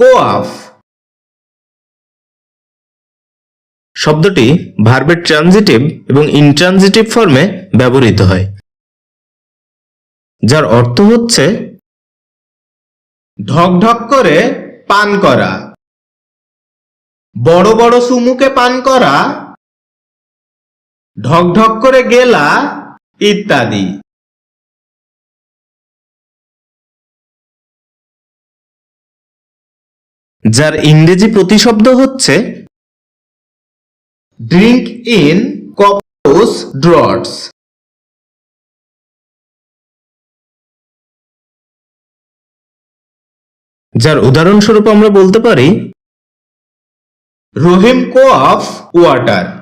কোয়াফ শব্দটি ভার্বের ট্রানজিটিভ এবং ইনট্রানজিটিভ ফর্মে ব্যবহৃত হয় যার অর্থ হচ্ছে ঢক ঢক করে পান করা বড় বড় সুমুকে পান করা ঢক ঢক করে গেলা ইত্যাদি। যার ইংরেজি প্রতিশব্দ হচ্ছে ড্রিঙ্ক ইন কপোস ড্রটস যার উদাহরণস্বরূপ আমরা বলতে পারি, রহিম কো অফ ওয়াটার।